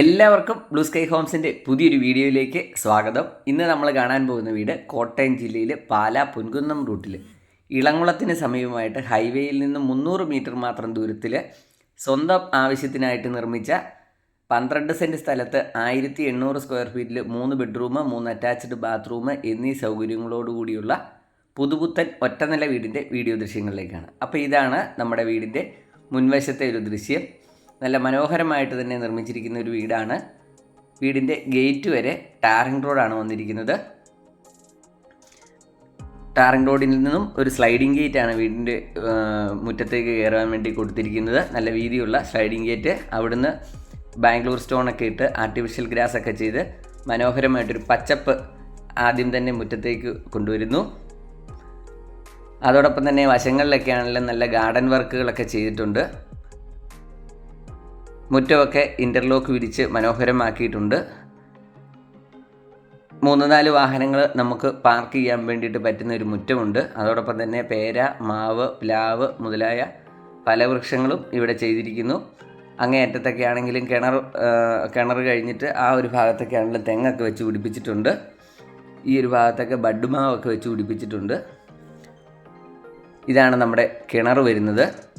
എല്ലാവർക്കും blue sky ഹോംസിന്റെ പുതിയൊരു വീഡിയോയിലേക്ക് സ്വാഗതം. ഇന്ന് നമ്മൾ കാണാൻ പോകുന്ന വീട് കോട്ടയം ജില്ലയിലെ പാല പുൻകുന്നം റൂട്ടിൽ ഇളംകുളത്തിന് സമീപമായിട്ട് ഹൈവേയിൽ നിന്ന് മുന്നൂറ് മീറ്റർ മാത്രം ദൂരത്തിൽ സ്വന്തം ആവശ്യത്തിനായിട്ട് നിർമ്മിച്ച പന്ത്രണ്ട് സെന്റ് സ്ഥലത്ത് ആയിരത്തി എണ്ണൂറ് സ്ക്വയർ ഫീറ്റിൽ മൂന്ന് ബെഡ്റൂം മൂന്ന് അറ്റാച്ച്ഡ് ബാത്റൂം എന്നീ സൗകര്യങ്ങളോടുകൂടിയുള്ള പുതുപുത്തൻ ഒറ്റനില വീടിന്റെ വീഡിയോ ദൃശ്യങ്ങളിലേക്കാണ്. അപ്പോൾ ഇതാണ് നമ്മുടെ വീടിന്റെ മുൻവശത്തെ ഒരു ദൃശ്യം. നല്ല മനോഹരമായിട്ട് തന്നെ നിർമ്മിച്ചിരിക്കുന്ന ഒരു വീടാണ്. വീടിന്റെ ഗേറ്റ് വരെ ടാറിംഗ് റോഡാണ് വന്നിരിക്കുന്നത്. ടാറിംഗ് റോഡിൽ നിന്നും ഒരു സ്ലൈഡിംഗ് ഗേറ്റ് ആണ് വീടിന്റെ മുറ്റത്തേക്ക് കയറാൻ വേണ്ടി കൊടുത്തിരിക്കുന്നത്. നല്ല വീതിയുള്ള സ്ലൈഡിംഗ് ഗേറ്റ് അവിടുന്ന് ബാംഗ്ലൂർ സ്റ്റോണൊക്കെ ഇട്ട് ആർട്ടിഫിഷ്യൽ ഗ്രാസ് ഒക്കെ ചെയ്ത് മനോഹരമായിട്ടൊരു പച്ചപ്പ് ആദ്യം തന്നെ മുറ്റത്തേക്ക് കൊണ്ടുവരുന്നു. അതോടൊപ്പം തന്നെ വശങ്ങളിലൊക്കെ ആണെങ്കിലും നല്ല ഗാർഡൻ വർക്കുകളൊക്കെ ചെയ്തിട്ടുണ്ട്. മുറ്റമൊക്കെ ഇന്റർലോക്ക് വിരിച്ച് മനോഹരമാക്കിയിട്ടുണ്ട്. മൂന്ന് നാല് വാഹനങ്ങൾ നമുക്ക് പാർക്ക് ചെയ്യാൻ വേണ്ടിയിട്ട് പറ്റുന്ന ഒരു മുറ്റമുണ്ട്. അതോടൊപ്പം തന്നെ പേര മാവ് പ്ലാവ് മുതലായ പല വൃക്ഷങ്ങളും ഇവിടെ ചെയ്തിരിക്കുന്നു. അങ്ങേയറ്റത്തൊക്കെ ആണെങ്കിലും കിണർ കിണർ കഴിഞ്ഞിട്ട് ആ ഒരു ഭാഗത്തൊക്കെ ആണെങ്കിലും തെങ്ങൊക്കെ വെച്ച് പിടിപ്പിച്ചിട്ടുണ്ട്. ഈ ഒരു ഭാഗത്തൊക്കെ ബഡ് മാവൊക്കെ വെച്ച് പിടിപ്പിച്ചിട്ടുണ്ട്. ഇതാണ് നമ്മുടെ കിണർ വരുന്നത്.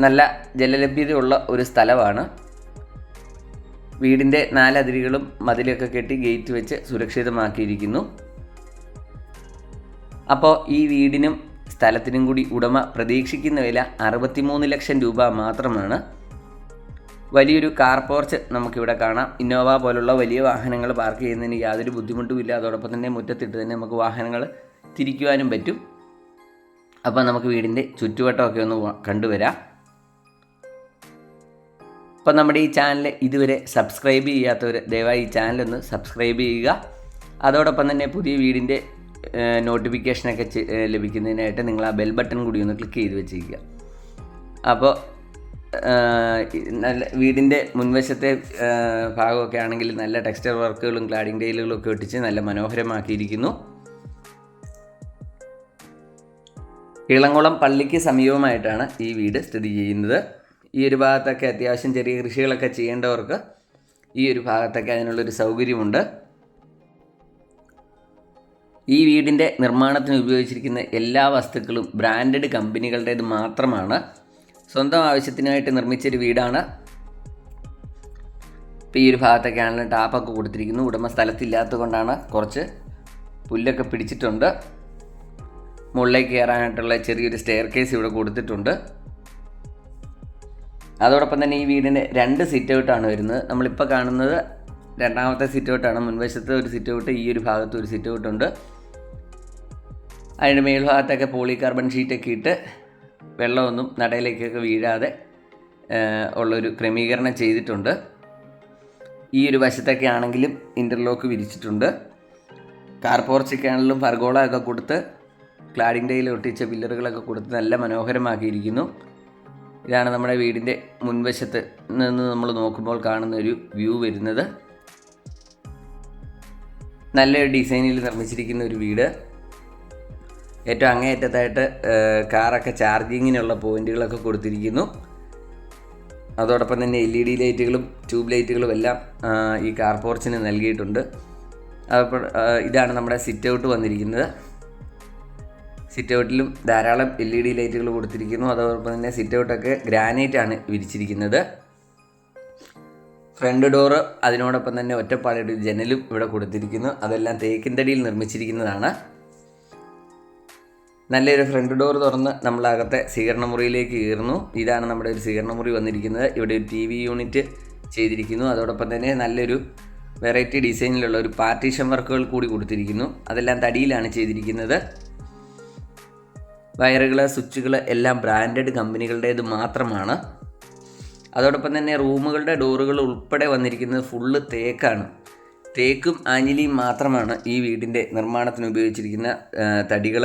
നല്ല ജലലഭ്യതയുള്ള ഒരു സ്ഥലമാണ്. വീടിന്റെ നാലതിരുകളും മതിലൊക്കെ കെട്ടി ഗേറ്റ് വെച്ച് സുരക്ഷിതമാക്കിയിരിക്കുന്നു. അപ്പോൾ ഈ വീടിനും സ്ഥലത്തിനും കൂടി ഉടമ പ്രതീക്ഷിക്കുന്ന വില അറുപത്തിമൂന്ന് ലക്ഷം രൂപ മാത്രമാണ്. വലിയൊരു കാർ പോർച്ച് നമുക്കിവിടെ കാണാം. ഇന്നോവ പോലുള്ള വലിയ വാഹനങ്ങൾ പാർക്ക് ചെയ്യുന്നതിന് യാതൊരു ബുദ്ധിമുട്ടുമില്ല അതോടൊപ്പം തന്നെ മുറ്റത്തിട്ട് തന്നെ നമുക്ക് വാഹനങ്ങൾ തിരിക്കുവാനും പറ്റും. അപ്പോൾ നമുക്ക് വീടിന്റെ ചുറ്റുവട്ടമൊക്കെ ഒന്ന് കണ്ടുവരാം. അപ്പോൾ നമ്മുടെ ഈ ചാനൽ ഇതുവരെ സബ്സ്ക്രൈബ് ചെയ്യാത്തവർ ദയവായി ഈ ചാനലൊന്ന് സബ്സ്ക്രൈബ് ചെയ്യുക. അതോടൊപ്പം തന്നെ പുതിയ വീടിന്റെ നോട്ടിഫിക്കേഷനൊക്കെ ലഭിക്കുന്നതിനായിട്ട് നിങ്ങൾ ആ ബെൽ ബട്ടൺ കൂടി ഒന്ന് ക്ലിക്ക് ചെയ്ത് വെച്ചിരിക്കുക. അപ്പോൾ നല്ല വീടിന്റെ മുൻവശത്തെ ഭാഗമൊക്കെ ആണെങ്കിൽ നല്ല ടെക്സ്റ്റർ വർക്കുകളും ക്ലാഡിംഗ് ടൈലുകളും ഒക്കെ ഒട്ടിച്ച് നല്ല മനോഹരമാക്കിയിരിക്കുന്നു. ഇളംകുളം പള്ളിക്ക് സമീപമായിട്ടാണ് ഈ വീട് സ്ഥിതി ചെയ്യുന്നത്. ഈ ഒരു ഭാഗത്തൊക്കെ അത്യാവശ്യം ചെറിയ കൃഷികളൊക്കെ ചെയ്യേണ്ടവർക്ക് ഈ ഒരു ഭാഗത്തൊക്കെ അതിനുള്ളൊരു സൗകര്യമുണ്ട്. ഈ വീടിന്റെ നിർമ്മാണത്തിന് ഉപയോഗിച്ചിരിക്കുന്ന എല്ലാ വസ്തുക്കളും ബ്രാൻഡഡ് കമ്പനികളുടേത് മാത്രമാണ്. സ്വന്തം ആവശ്യത്തിനായിട്ട് നിർമ്മിച്ചൊരു വീടാണ്. ഇപ്പോൾ ഈ ഒരു ഭാഗത്തൊക്കെ ആണെങ്കിലും ടാപ്പൊക്കെ കൊടുത്തിരിക്കുന്നു. ഉടമ സ്ഥലത്തില്ലാത്തത് കൊണ്ടാണ് കുറച്ച് പുല്ലൊക്കെ പിടിച്ചിട്ടുണ്ട്. മുകളിലേക്ക് കയറാനായിട്ടുള്ള ചെറിയൊരു സ്റ്റെയർ കേസ് ഇവിടെ കൊടുത്തിട്ടുണ്ട്. അതോടൊപ്പം തന്നെ ഈ വീടിന്റെ രണ്ട് സിറ്റ് ഔട്ടാണ് വരുന്നത്. നമ്മളിപ്പോൾ കാണുന്നത് രണ്ടാമത്തെ സിറ്റ് ഔട്ടാണ് മുൻവശത്ത് ഒരു സിറ്റ് ഔട്ട് ഈ ഒരു ഭാഗത്ത് ഒരു സിറ്റ് ഔട്ടുണ്ട് അതിന്റെ മേൽഭാഗത്തൊക്കെ പോളികാർബൺ ഷീറ്റൊക്കെ ഇട്ട് വെള്ളമൊന്നും നടയിലേക്കൊക്കെ വീഴാതെ ഉള്ളൊരു ക്രമീകരണം ചെയ്തിട്ടുണ്ട്. ഈ ഒരു വശത്തൊക്കെ ആണെങ്കിലും ഇന്റർലോക്ക് വിരിച്ചിട്ടുണ്ട്. കാർ പോർച്ചൊക്കെ ആണെങ്കിലും ഫർഗോള ഒക്കെ കൊടുത്ത് ക്ലാഡിംഗ് ഒട്ടിച്ച പില്ലറുകളൊക്കെ കൊടുത്ത് നല്ല മനോഹരമാക്കിയിരിക്കുന്നു. ഇതാണ് നമ്മുടെ വീടിന്റെ മുൻവശത്ത് നിന്ന് നമ്മൾ നോക്കുമ്പോൾ കാണുന്ന ഒരു വ്യൂ വരുന്നത്. നല്ല ഡിസൈനിൽ നിർമ്മിച്ചിരിക്കുന്ന ഒരു വീട്. ഏറ്റവും അങ്ങേയറ്റത്തായിട്ട് കാറൊക്കെ ചാർജിങ്ങിനുള്ള പോയിന്റുകളൊക്കെ കൊടുത്തിരിക്കുന്നു. അതോടൊപ്പം തന്നെ എൽ ഇ ഡി ലൈറ്റുകളും ട്യൂബ് ലൈറ്റുകളും എല്ലാം ഈ കാർ പോർച്ചിന് നൽകിയിട്ടുണ്ട്. അപ്പോൾ ഇതാണ് നമ്മുടെ സിറ്റ് ഔട്ട് വന്നിരിക്കുന്നത്. സിറ്റ് ഔട്ടിലും ധാരാളം എൽ ഇ ഡി ലൈറ്റുകൾ കൊടുത്തിരിക്കുന്നു. അതോടൊപ്പം തന്നെ സിറ്റ് ഔട്ടൊക്കെ ഗ്രാനൈറ്റ് ആണ് വിരിച്ചിരിക്കുന്നത്. ഫ്രണ്ട് ഡോറ് അതിനോടൊപ്പം തന്നെ ഒറ്റപ്പാടൊരു ജനലും ഇവിടെ കൊടുത്തിരിക്കുന്നു. അതെല്ലാം തേക്കിൻതടിയിൽ നിർമ്മിച്ചിരിക്കുന്നതാണ്. നല്ലൊരു ഫ്രണ്ട് ഡോർ തുറന്ന് നമ്മളകത്തെ സ്വീകരണ മുറിയിലേക്ക് കയറുന്നു. ഇതാണ് നമ്മുടെ ഒരു സ്വീകരണ മുറി വന്നിരിക്കുന്നത്. ഇവിടെ ഒരു ടി വി യൂണിറ്റ് ചെയ്തിരിക്കുന്നു. അതോടൊപ്പം തന്നെ നല്ലൊരു വെറൈറ്റി ഡിസൈനിലുള്ള ഒരു പാർട്ടീഷൻ വർക്കുകൾ കൂടി കൊടുത്തിരിക്കുന്നു. അതെല്ലാം തടിയിലാണ് ചെയ്തിരിക്കുന്നത്. വയറുകൾ സ്വിച്ചുകൾ എല്ലാം ബ്രാൻഡഡ് കമ്പനികളുടേത് മാത്രമാണ്. അതോടൊപ്പം തന്നെ റൂമുകളുടെ ഡോറുകൾ ഉൾപ്പെടെ വന്നിരിക്കുന്നത് ഫുള്ള് തേക്കാണ്. തേക്കും ആഞ്ഞിലിയും മാത്രമാണ് ഈ വീടിന്റെ നിർമ്മാണത്തിന് ഉപയോഗിച്ചിരിക്കുന്ന തടികൾ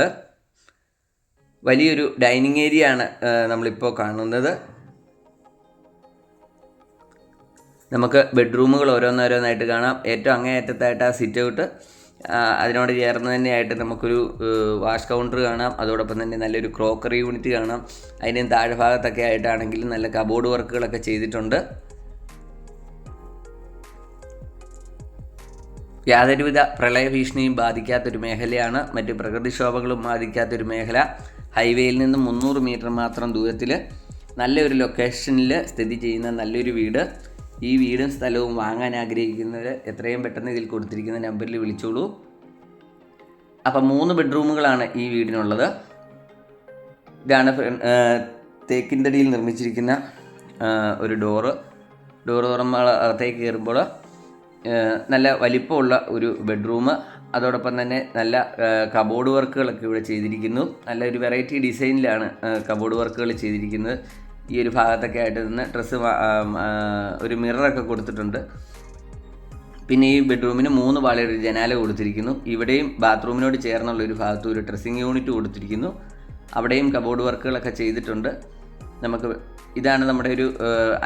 വലിയൊരു ഡൈനിങ് ഏരിയ ആണ് നമ്മളിപ്പോൾ കാണുന്നത്. നമുക്ക് ബെഡ്റൂമുകൾ ഓരോന്നോരോന്നായിട്ട് കാണാം. ഏറ്റവും അങ്ങേയറ്റത്തായിട്ട് ആ സിറ്റ് ഔട്ട് അതിനോട് ചേർന്ന് തന്നെയായിട്ട് നമുക്കൊരു വാഷ് കൗണ്ടർ കാണാം. അതോടൊപ്പം തന്നെ നല്ലൊരു ക്രോക്കറി യൂണിറ്റ് കാണാം. അതിന്റെ താഴെ ഭാഗത്തൊക്കെ ആയിട്ടാണെങ്കിലും നല്ല കബോർഡ് വർക്കുകളൊക്കെ ചെയ്തിട്ടുണ്ട്. യാതൊരുവിധ പ്രളയ ഭീഷണിയും ബാധിക്കാത്തൊരു മേഖലയാണ്. മറ്റ് പ്രകൃതിക്ഷോഭങ്ങളും ബാധിക്കാത്തൊരു മേഖല. ഹൈവേയിൽ നിന്ന് മുന്നൂറ് മീറ്റർ മാത്രം ദൂരത്തിൽ നല്ലൊരു ലൊക്കേഷനിൽ സ്ഥിതി ചെയ്യുന്ന നല്ലൊരു വീട്. ഈ വീടും സ്ഥലവും വാങ്ങാൻ ആഗ്രഹിക്കുന്നവർ എത്രയും പെട്ടെന്ന് ഇതിൽ കൊടുത്തിരിക്കുന്ന നമ്പറിൽ വിളിച്ചോളൂ. അപ്പം മൂന്ന് ബെഡ്റൂമുകളാണ് ഈ വീടിനുള്ളത്. ഇതാണ് ഫ്ര- തേക്കിൻ തടിയിൽ നിർമ്മിച്ചിരിക്കുന്ന ഒരു ഡോറ്. ഡോറ് തുറമ്പോൾ അകത്തേക്ക് കയറുമ്പോൾ നല്ല വലിപ്പമുള്ള ഒരു ബെഡ്റൂം. അതോടൊപ്പം തന്നെ നല്ല കബോർഡ് വർക്കുകളൊക്കെ ഇവിടെ ചെയ്തിരിക്കുന്നു. നല്ല ഒരു വെറൈറ്റി ഡിസൈനിലാണ് കബോർഡ് വർക്കുകൾ ചെയ്തിരിക്കുന്നത്. ഈ ഒരു ഭാഗത്തൊക്കെ ആയിട്ട് നിന്ന് ഡ്രസ്സ് ഒരു മിററൊക്കെ കൊടുത്തിട്ടുണ്ട്. പിന്നെ ഈ ബെഡ്റൂമിന് മൂന്ന് പാളിയുടെ ഒരു ജനാല കൊടുത്തിരിക്കുന്നു. ഇവിടെയും ബാത്റൂമിനോട് ചേർന്നുള്ള ഒരു ഭാഗത്ത് ഒരു ഡ്രസ്സിങ് യൂണിറ്റ് കൊടുത്തിരിക്കുന്നു. അവിടെയും കബോർഡ് വർക്കുകളൊക്കെ ചെയ്തിട്ടുണ്ട്. നമുക്ക് ഇതാണ് നമ്മുടെ ഒരു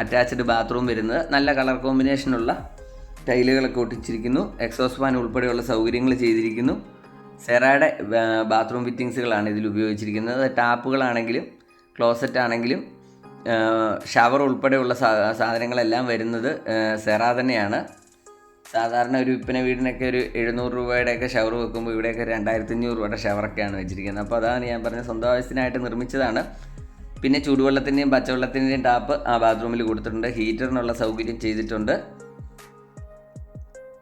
അറ്റാച്ച്ഡ് ബാത്റൂം വരുന്നത്. നല്ല കളർ കോമ്പിനേഷനുള്ള ടൈലുകളൊക്കെ ഒട്ടിച്ചിരിക്കുന്നു. എക്സോസ് ഫാൻ ഉൾപ്പെടെയുള്ള സൗകര്യങ്ങൾ ചെയ്തിരിക്കുന്നു. സെറയുടെ ബാത്റൂം ഫിറ്റിങ്സുകളാണ് ഇതിൽ ഉപയോഗിച്ചിരിക്കുന്നത്. ടാപ്പുകളാണെങ്കിലും ക്ലോസറ്റ് ആണെങ്കിലും ഷവർ ഉൾപ്പെടെയുള്ള സാധനങ്ങളെല്ലാം വരുന്നത് സെറ തന്നെയാണ്. സാധാരണ ഒരു വിൽപ്പന വീടിനൊക്കെ ഒരു എഴുന്നൂറ് രൂപയുടെയൊക്കെ ഷവർ വെക്കുമ്പോൾ ഇവിടെയൊക്കെ രണ്ടായിരത്തി അഞ്ഞൂറ് രൂപയുടെ ഷവറൊക്കെയാണ് വെച്ചിരിക്കുന്നത്. അപ്പോൾ അതാണ് ഞാൻ പറഞ്ഞ സ്വന്തം ആവശ്യത്തിനായിട്ട് നിർമ്മിച്ചതാണ്. പിന്നെ ചൂടുവെള്ളത്തിന്റെയും പച്ചവെള്ളത്തിന്റെയും ടാപ്പ് ആ ബാത്റൂമിൽ കൊടുത്തിട്ടുണ്ട്. ഹീറ്ററിനുള്ള സൗകര്യം ചെയ്തിട്ടുണ്ട്.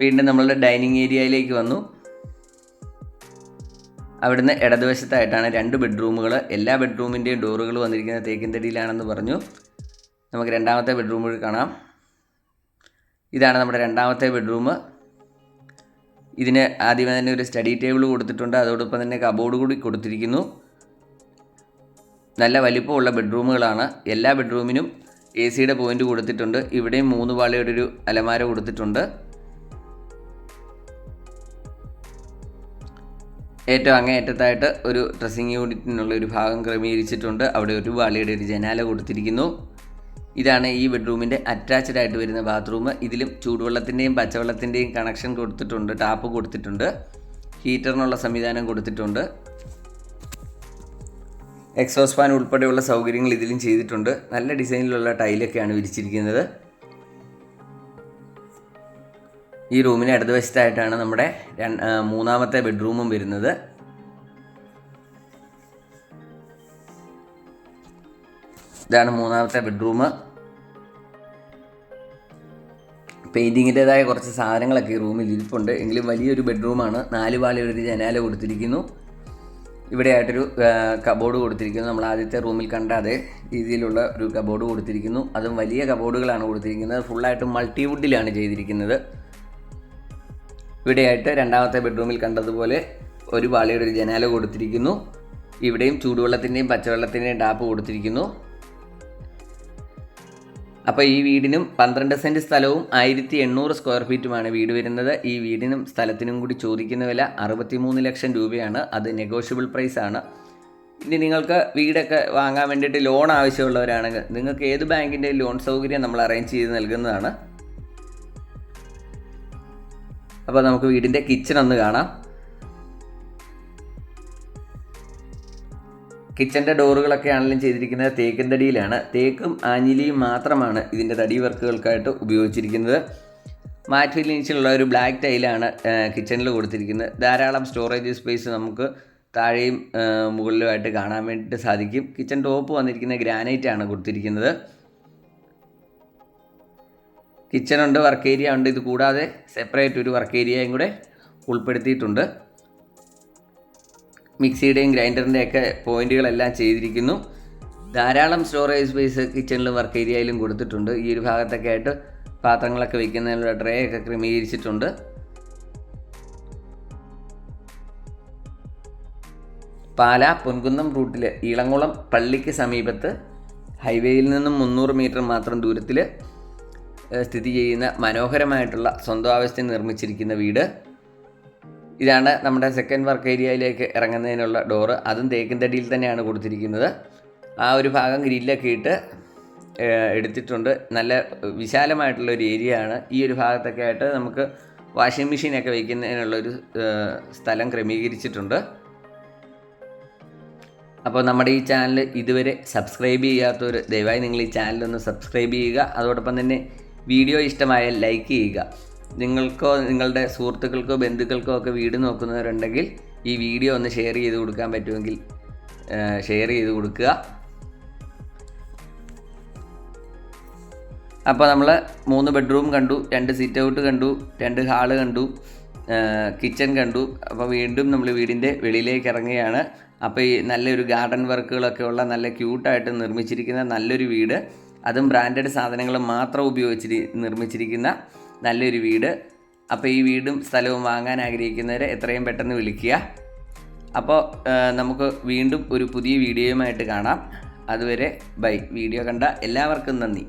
വീണ്ടും നമ്മളുടെ ഡൈനിങ് ഏരിയയിലേക്ക് വന്നു. അവിടുന്ന് ഇടതുവശത്തായിട്ടാണ് രണ്ട് ബെഡ്റൂമുകൾ എല്ലാ ബെഡ്റൂമിന്റെയും ഡോറുകൾ വന്നിരിക്കുന്നത് തേക്കിൻതടിയിലാണെന്ന് പറഞ്ഞു. നമുക്ക് രണ്ടാമത്തെ ബെഡ്റൂം കൂടി കാണാം. ഇതാണ് നമ്മുടെ രണ്ടാമത്തെ ബെഡ്റൂം. ഇതിന് ആദ്യമേ തന്നെ ഒരു സ്റ്റഡി ടേബിൾ കൊടുത്തിട്ടുണ്ട്. അതോടൊപ്പം തന്നെ കബോർഡ് കൂടി കൊടുത്തിരിക്കുന്നു. നല്ല വലിപ്പമുള്ള ബെഡ്റൂമുകളാണ്. എല്ലാ ബെഡ്റൂമിനും എ സിയുടെ പോയിന്റ് കൊടുത്തിട്ടുണ്ട്. ഇവിടെയും മൂന്ന് പാളിയുടെ ഒരു അലമാര കൊടുത്തിട്ടുണ്ട്. ഏറ്റവും അങ്ങേയറ്റത്തായിട്ട് ഒരു ഡ്രസ്സിങ് യൂണിറ്റിനുള്ള ഒരു ഭാഗം ക്രമീകരിച്ചിട്ടുണ്ട്. അവിടെ ഒരു വാളിയുടെ ഒരു ജനാല കൊടുത്തിരിക്കുന്നു. ഇതാണ് ഈ ബെഡ്റൂമിന്റെ അറ്റാച്ച്ഡ് ആയിട്ട് വരുന്ന ബാത്റൂം ഇതിലും ചൂടുവെള്ളത്തിന്റെയും പച്ചവെള്ളത്തിന്റെയും കണക്ഷൻ കൊടുത്തിട്ടുണ്ട് ടാപ്പ് കൊടുത്തിട്ടുണ്ട്. ഹീറ്ററിനുള്ള സംവിധാനം കൊടുത്തിട്ടുണ്ട്. എക്സോസ് ഫാൻ ഉൾപ്പെടെയുള്ള സൗകര്യങ്ങൾ ഇതിലും ചെയ്തിട്ടുണ്ട്. നല്ല ഡിസൈനിലുള്ള ടൈലൊക്കെയാണ് വിരിച്ചിരിക്കുന്നത്. ഈ റൂമിന് ഇടതുവശത്തായിട്ടാണ് നമ്മുടെ മൂന്നാമത്തെ ബെഡ്റൂമും വരുന്നത്. ഇതാണ് മൂന്നാമത്തെ ബെഡ്റൂം പെയിന്റിങ്ങിന്റെതായ കുറച്ച് സാധനങ്ങളൊക്കെ ഈ റൂമിൽ ഇരിപ്പുണ്ട്. എങ്കിലും വലിയൊരു ബെഡ്റൂമാണ്. നാല് പാളിയുടെ ഒരു ജനാല കൊടുത്തിരിക്കുന്നു. ഇവിടെ ആയിട്ടൊരു കബോർഡ് കൊടുത്തിരിക്കുന്നു. നമ്മൾ ആദ്യത്തെ റൂമിൽ കണ്ട അതേ രീതിയിലുള്ള ഒരു കബോർഡ് കൊടുത്തിരിക്കുന്നു. അതും വലിയ കബോർഡുകളാണ് കൊടുത്തിരിക്കുന്നത്. ഫുള്ളായിട്ടും മൾട്ടിവുഡിലാണ് ചെയ്തിരിക്കുന്നത്. ഇവിടെയായിട്ട് രണ്ടാമത്തെ ബെഡ്റൂമിൽ കണ്ടതുപോലെ ഒരു പാളിയുടെ ഒരു ജനാല കൊടുത്തിരിക്കുന്നു. ഇവിടെയും ചൂടുവെള്ളത്തിന്റെയും പച്ചവെള്ളത്തിന്റെയും ടാപ്പ് കൊടുത്തിരിക്കുന്നു. അപ്പോൾ ഈ വീടിനും പന്ത്രണ്ട് സെന്റ് സ്ഥലവും ആയിരത്തി എണ്ണൂറ് സ്ക്വയർ ഫീറ്റുമാണ് വീട് വരുന്നത്. ഈ വീടിനും സ്ഥലത്തിനും കൂടി ചോദിക്കുന്ന വില അറുപത്തിമൂന്ന് ലക്ഷം രൂപയാണ്. അത് നെഗോഷ്യബിൾ പ്രൈസ് ആണ്. ഇനി നിങ്ങൾക്ക് വീടൊക്കെ വാങ്ങാൻ വേണ്ടിയിട്ട് ലോൺ ആവശ്യമുള്ളവരാണെങ്കിൽ നിങ്ങൾക്ക് ഏത് ബാങ്കിന്റെ ലോൺ സൗകര്യം നമ്മൾ അറേഞ്ച് ചെയ്ത് നൽകുന്നതാണ്. അപ്പോൾ നമുക്ക് വീടിന്റെ കിച്ചൺ ഒന്ന് കാണാം. കിച്ചന്റെ ഡോറുകളൊക്കെ ആണെങ്കിലും ചെയ്തിരിക്കുന്നത്. തേക്കിൻ തടിയിലാണ്. തേക്കും ആഞ്ഞിലിയും മാത്രമാണ് ഇതിന്റെ തടി വർക്കുകൾക്കായിട്ട് ഉപയോഗിച്ചിരിക്കുന്നത്. മാറ്റ് ഫിനിഷിലുള്ള ഒരു ബ്ലാക്ക് ടൈലാണ് കിച്ചണിൽ കൊടുത്തിരിക്കുന്നത്. ധാരാളം സ്റ്റോറേജ് സ്പേസ് നമുക്ക് താഴെയും മുകളിലുമായിട്ട് കാണാൻ വേണ്ടിയിട്ട് സാധിക്കും. കിച്ചൺ ടോപ്പ് വന്നിരിക്കുന്ന ഗ്രാനൈറ്റ് ആണ് കൊടുത്തിരിക്കുന്നത്. കിച്ചൺ ഉണ്ട് വർക്ക് ഏരിയ ഉണ്ട്. ഇത് കൂടാതെ സെപ്പറേറ്റ് ഒരു വർക്ക് ഏരിയയും കൂടെ ഉൾപ്പെടുത്തിയിട്ടുണ്ട്. മിക്സിയുടെയും ഗ്രൈൻഡറിന്റെയൊക്കെ പോയിന്റുകളെല്ലാം ചെയ്തിരിക്കുന്നു. ധാരാളം സ്റ്റോറേജ് സ്പേസ് കിച്ചണിലും വർക്ക് ഏരിയയിലും കൊടുത്തിട്ടുണ്ട്. ഈ ഒരു ഭാഗത്തൊക്കെ ആയിട്ട് പാത്രങ്ങളൊക്കെ വയ്ക്കുന്നതിനുള്ള ട്രേ ഒക്കെ ക്രമീകരിച്ചിട്ടുണ്ട്. പാല പൊൻകുന്നം റൂട്ടിൽ ഇളങ്കുളം പള്ളിക്ക് സമീപത്ത് ഹൈവേയിൽ നിന്നും മുന്നൂറ് മീറ്റർ മാത്രം ദൂരത്തിൽ സ്ഥിതി ചെയ്യുന്ന മനോഹരമായിട്ടുള്ള സ്വന്തം നിർമ്മിച്ചിരിക്കുന്ന വീട്. ഇതാണ് നമ്മുടെ സെക്കൻഡ് വർക്ക് ഏരിയയിലേക്ക് ഇറങ്ങുന്നതിനുള്ള ഡോറ് അതും തേക്കിൻതടിയിൽ തന്നെയാണ് കൊടുത്തിരിക്കുന്നത്. ആ ഒരു ഭാഗം ഗ്രില്ലൊക്കെ ഇട്ട് എടുത്തിട്ടുണ്ട്. നല്ല വിശാലമായിട്ടുള്ള ഒരു ഏരിയ ആണ്. ഈ ഒരു ഭാഗത്തൊക്കെ ആയിട്ട് നമുക്ക് വാഷിംഗ് മെഷീനൊക്കെ വയ്ക്കുന്നതിനുള്ളൊരു സ്ഥലം ക്രമീകരിച്ചിട്ടുണ്ട്. അപ്പോൾ നമ്മുടെ ഈ ചാനൽ ഇതുവരെ സബ്സ്ക്രൈബ് ചെയ്യാത്തവർ ദയവായി നിങ്ങൾ ഈ ചാനലൊന്ന് സബ്സ്ക്രൈബ് ചെയ്യുക. അതോടൊപ്പം തന്നെ വീഡിയോ ഇഷ്ടമായാൽ ലൈക്ക് ചെയ്യുക. നിങ്ങൾക്കോ നിങ്ങളുടെ സുഹൃത്തുക്കൾക്കോ ബന്ധുക്കൾക്കോ ഒക്കെ വീട് നോക്കുന്നവരുണ്ടെങ്കിൽ ഈ വീഡിയോ ഒന്ന് ഷെയർ ചെയ്ത് കൊടുക്കാൻ പറ്റുമെങ്കിൽ ഷെയർ ചെയ്ത് കൊടുക്കുക. അപ്പോൾ നമ്മൾ മൂന്ന് ബെഡ്റൂം കണ്ടു രണ്ട് സിറ്റ് ഔട്ട് കണ്ടു രണ്ട് ഹാൾ കണ്ടു കിച്ചൺ കണ്ടു. അപ്പോൾ വീണ്ടും നമ്മൾ വീടിന്റെ വെളിയിലേക്ക് ഇറങ്ങുകയാണ്. അപ്പോൾ ഈ നല്ലൊരു ഗാർഡൻ വർക്കുകളൊക്കെ ഉള്ള നല്ല ക്യൂട്ടായിട്ട് നിർമ്മിച്ചിരിക്കുന്ന നല്ലൊരു വീട് അതും ബ്രാൻഡഡ് സാധനങ്ങൾ മാത്രം ഉപയോഗിച്ച് നിർമ്മിച്ചിരിക്കുന്ന നല്ലൊരു വീട്. അപ്പോൾ ഈ വീടും സ്ഥലവും വാങ്ങാൻ ആഗ്രഹിക്കുന്നവരെ എത്രയും പെട്ടെന്ന് വിളിക്കുക. അപ്പോൾ നമുക്ക് വീണ്ടും ഒരു പുതിയ വീഡിയോയുമായിട്ട് കാണാം. അതുവരെ ബൈ. വീഡിയോ കണ്ട എല്ലാവർക്കും നന്ദി.